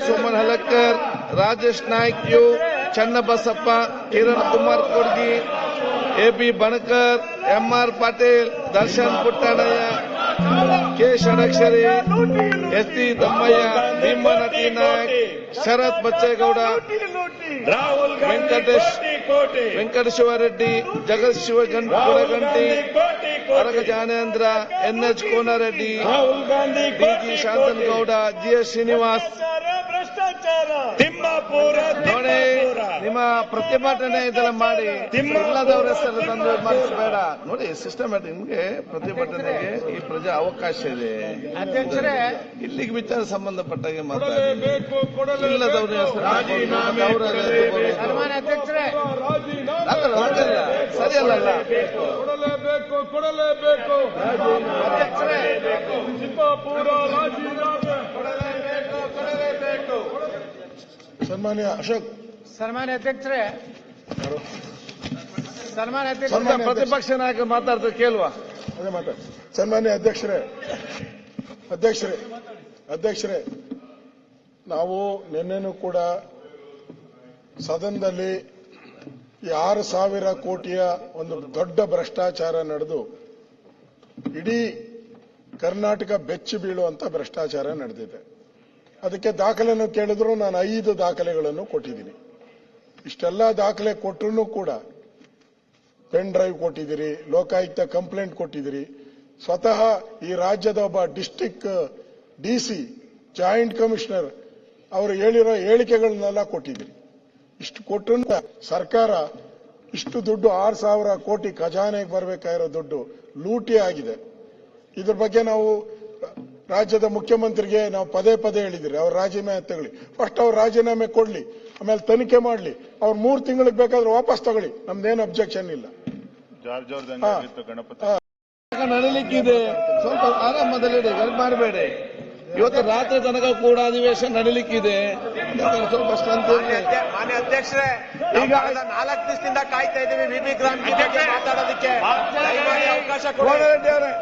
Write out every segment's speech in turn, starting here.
Soman Halakkar Rajesh Naik U Channabasappa Kiran Kumar Kodgi AB Banakar MR Patil Darshan Puttannaiah K Shadakshari S T Tammaiah ಭೀಮನಟಿ Nayak Sharath Bachegowda Rahul Gandhi Venkatesh ಕೋಟಿ ಕೋಟಿ ವೆಂಕಟಶಿವರೆಡ್ಡಿ ಜಗತ್ ಶಿವಗಂಟಿ ರಾಹುಲ್ ಗಾಂಧಿ ಕೋಟಿ ಅರಗ ಕೋಟಿ Jnanendra NH Konareddy Rahul Gandhi DG ಕೋಟಿ Shanthanagowda GS Srinivas ಭ್ರಷ್ಟಾಚಾರ Timmapur ನೋಡಿ ನಿಮ್ಮ ಪ್ರತಿಭಟನೆ ಇದೆಲ್ಲ ಮಾಡಿ ಇಲ್ಲದವ್ರ ಹೆಸರು ತಂದು ಮಾಡಿಸಬೇಡ. ನೋಡಿ ಸಿಸ್ಟಮ್ಯಾಟಿಕ್ ನಿಮ್ಗೆ ಪ್ರತಿಭಟನೆಗೆ ಈ ಪ್ರಜಾ ಅವಕಾಶ ಇದೆ. ಅಧ್ಯಕ್ಷರೇ ಇಲ್ಲಿಗೆ ವಿಚಾರ ಸಂಬಂಧಪಟ್ಟಾಗೆ ಮಾತಾಡಿ. ಇಲ್ಲದವ್ರ ಹೆಸರು ಅಧ್ಯಕ್ಷರೇ. ಸರಿಯಲ್ಲ? ಅಲ್ಲ. ಕೊಡಲೇಬೇಕು ಕೊಡಲೇಬೇಕು ಅಧ್ಯಕ್ಷರೇ ತಿಮ್ಮಾಪುರ ರಾಜೀನಾಮೆ ಸನ್ಮಾನ್ಯ ಅಶೋಕ್. ಸನ್ಮಾನ್ಯ ಅಧ್ಯಕ್ಷರೇ. ಸನ್ಮಾನ್ಯ ಅಧ್ಯಕ್ಷ ಪ್ರತಿಪಕ್ಷ ನಾಯಕ ಮಾತಾಡ್ತಾರೆ ಕೇಳುವ. ಅದೇ ಮಾತಾಡ. ಸನ್ಮಾನ್ಯ ಅಧ್ಯಕ್ಷರೇ. ಅಧ್ಯಕ್ಷರೇ. ಅಧ್ಯಕ್ಷರೇ ನಾವು ನಿನ್ನೆನೂ ಕೂಡ ಸದನದಲ್ಲಿ ಈ ಆರು ಸಾವಿರ ಕೋಟಿಯ ಒಂದು ದೊಡ್ಡ ಭ್ರಷ್ಟಾಚಾರ ನಡೆದು ಇಡೀ ಕರ್ನಾಟಕ ಬೆಚ್ಚಿ ಬೀಳುವಂತ ಭ್ರಷ್ಟಾಚಾರ ನಡೆದಿದೆ. ಅದಕ್ಕೆ ದಾಖಲೆಯನ್ನು ಕೇಳಿದ್ರು ನಾನು ಐದು ದಾಖಲೆಗಳನ್ನು ಕೊಟ್ಟಿದ್ದೀನಿ. ಇಷ್ಟೆಲ್ಲ ದಾಖಲೆ ಕೊಟ್ಟರು ಕೂಡ ಪೆನ್ ಡ್ರೈವ್ ಕೊಟ್ಟಿದ್ದೀರಿ, ಲೋಕಾಯುಕ್ತ ಕಂಪ್ಲೇಂಟ್ ಕೊಟ್ಟಿದ್ದೀರಿ. ಸ್ವತಃ ಈ ರಾಜ್ಯದ ಒಬ್ಬ ಡಿಸ್ಟಿಕ್ ಡಿಸಿ ಜಾಯಿಂಟ್ ಕಮಿಷನರ್ ಅವರು ಹೇಳಿರೋ ಹೇಳಿಕೆಗಳನ್ನೆಲ್ಲ ಕೊಟ್ಟಿದ್ದೀರಿ. ಇಷ್ಟು ಕೊಟ್ಟರು ಸರ್ಕಾರ ಇಷ್ಟು ದುಡ್ಡು ಆರು ಸಾವಿರ ಕೋಟಿ ಖಜಾನೆಗೆ ಬರಬೇಕಾಗಿರೋ ದುಡ್ಡು ಲೂಟಿ ಆಗಿದೆ. ಇದ್ರ ಬಗ್ಗೆ ನಾವು ರಾಜ್ಯದ ಮುಖ್ಯಮಂತ್ರಿಗೆ ನಾವು ಪದೇ ಪದೇ ಹೇಳಿದ್ರೆ ಅವ್ರ ರಾಜೀನಾಮೆ ತಗೊಳ್ಳಿ. ಫಸ್ಟ್ ಅವ್ರ ರಾಜೀನಾಮೆ ಕೊಡ್ಲಿ ಆಮೇಲೆ ತನಿಖೆ ಮಾಡ್ಲಿ. ಅವ್ರು ಮೂರ್ ತಿಂಗಳಿಗೆ ಬೇಕಾದ್ರೆ ವಾಪಸ್ ತಗೊಳ್ಳಿ. ನಮ್ದೇನು ಅಬ್ಜೆಕ್ಷನ್ ಇಲ್ಲ. ಗಣಪತಿ. ನಡಲಿಕ್ಕಿದೆ. ಸ್ವಲ್ಪ ಆರಾಮದಲ್ಲಿ ಮಾಡಬೇಡಿ. ಇವತ್ತು ರಾತ್ರಿ ತನಕ ಕೂಡ ಅಧಿವೇಶನ ನಡೀಲಿಕ್ಕಿದೆ. ಸ್ವಲ್ಪ. ಮಾನ್ಯ ಅಧ್ಯಕ್ಷರೇ ಈಗ ನಾಲ್ಕು ದಿವಸದಿಂದ ಕಾಯ್ತಾ ಇದ್ದೀವಿ. ವಿಬಿ ಗ್ರಾಮ ಬಗ್ಗೆ ಮಾತಾಡೋದಕ್ಕೆ ಅವಕಾಶ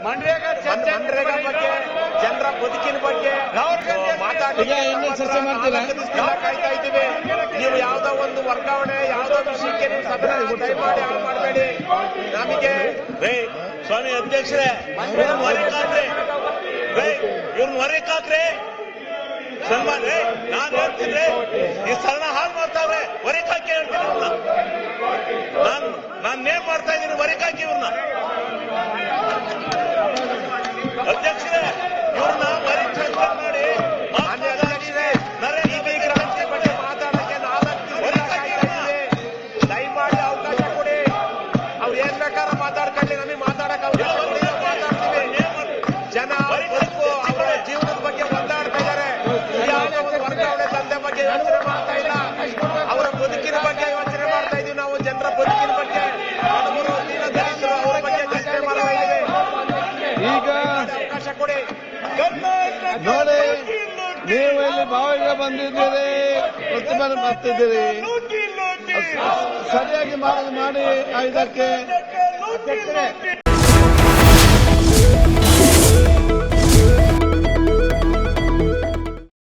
ಮನ್ರೇಗಾ ಮನ್ರೇಗಾ ಬಗ್ಗೆ ಜನರ ಬದುಕಿನ ಬಗ್ಗೆ ಚರ್ಚೆ ಮಾಡ್ತೀರಾ? ಕಾಯ್ತಾ ಇದ್ದೀವಿ. ನೀವು ಯಾವ್ದೋ ಒಂದು ವರ್ಗಾವಣೆ ಯಾವ್ದೋ ವಿಷಯಕ್ಕೆ ನೀವು ಸದನ ದಯಮಾಡಿ ಹಾಳು ಮಾಡಬೇಡಿ. ನಮಗೆ ಸ್ವಾಮಿ ಅಧ್ಯಕ್ಷರೇ ಇವ್ರನ್ನ ಹೊರಕ್ಕೆ ಹಾಕ್ರಿ ಸನ್ಮಾನ್ ರೇ ನಾನ್ ಹೇಳ್ತಿದ್ರೆ ಈ ಸರಣ ಹಾಳು ಮಾಡ್ತಾವ್ರೆ ಹೊರಕಾಕಿ ಹೇಳ್ತೀನಿ ಇವ್ರನ್ನ ನಾನ್ ನಾನ್ ನೇಮ್ ಮಾಡ್ತಾ ಇದ್ದೀನಿ ಹೊರಕಾಕಿ ಇವ್ರನ್ನ ನೋಡಿ ನೀವು ಇಲ್ಲಿ ಭಾವಿಗೆ ಬಂದಿದ್ದೀರಿ ಪ್ರತಿಭಟನೆ ಮಾಡ್ತಿದ್ದೀರಿ. ಸರಿಯಾಗಿ ಮಾಡಿ ಮಾಡಿ ಇದಕ್ಕೆ